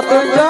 I don't know.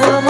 como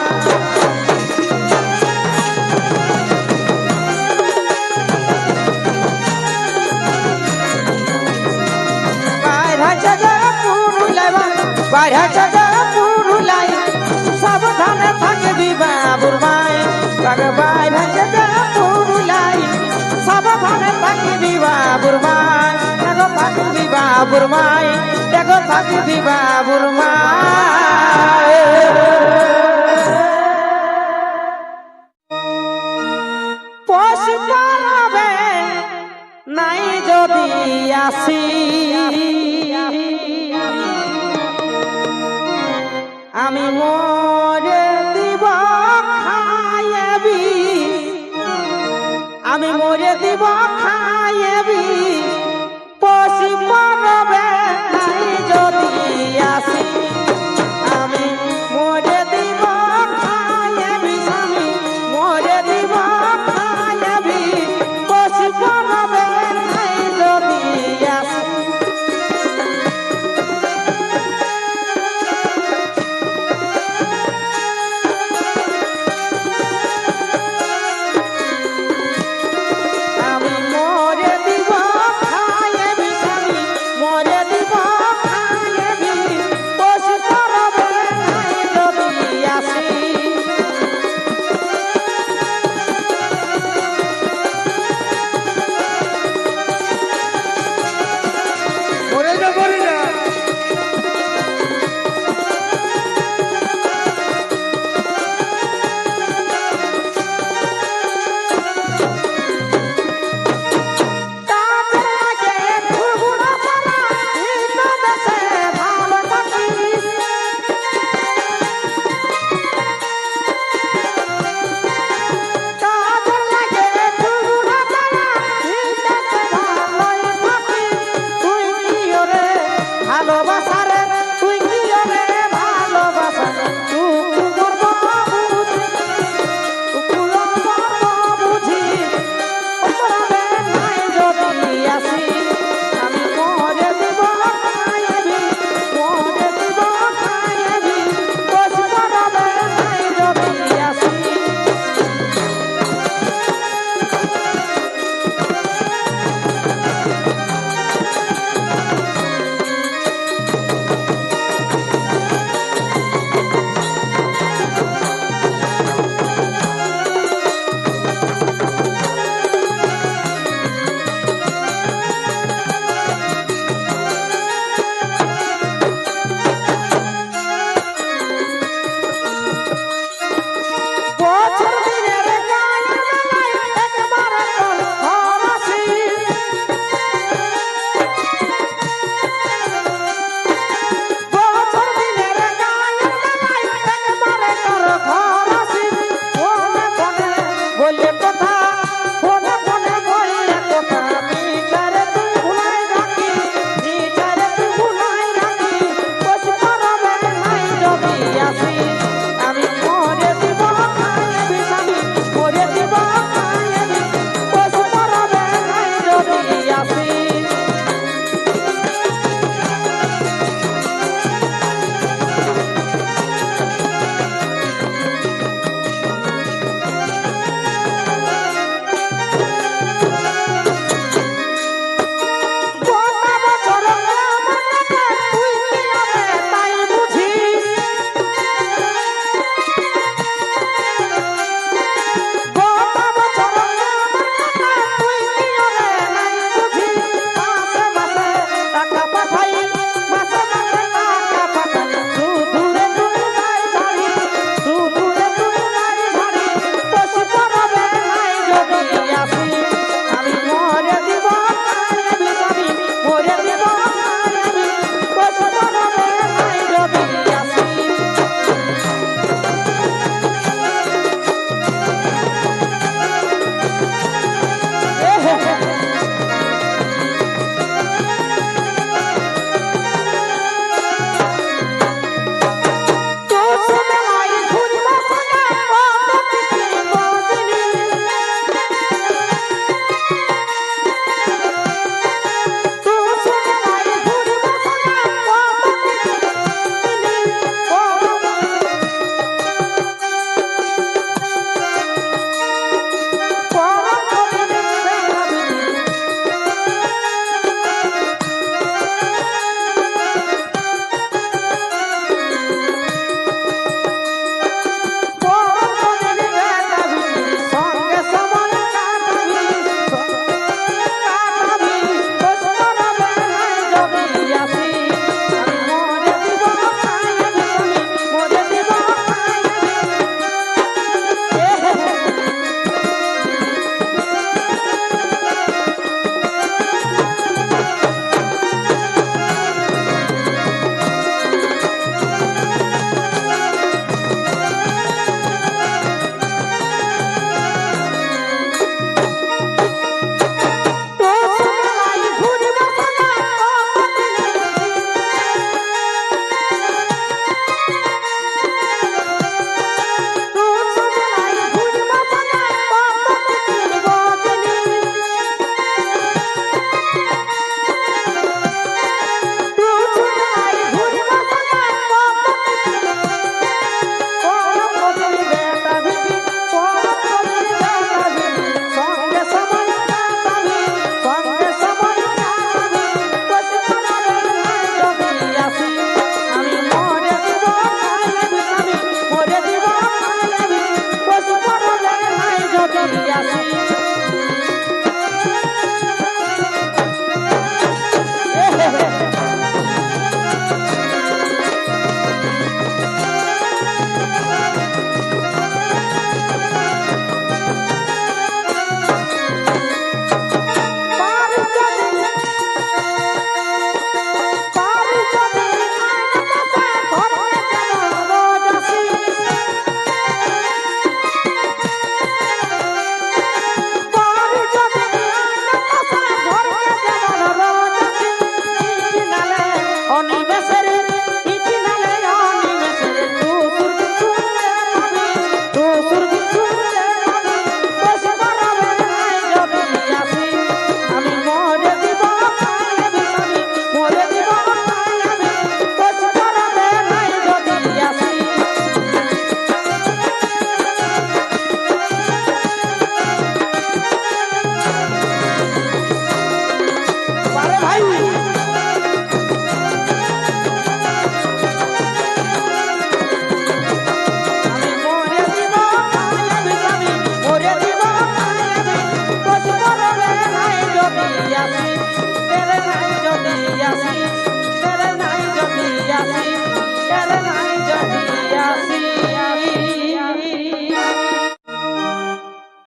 bug বাইরে যা পুরুলাই সাবধানে থাকবি বাবুর মাই বাগে বাইরে যা পুরুলাই সাবধানে থাকবি বাবুর মাই দেখো থাকবি বাবুর মাই দেখো থাকবি বাবুর মাই পশু পালবে, নাই যদি আসি। মরে দিব খাইবি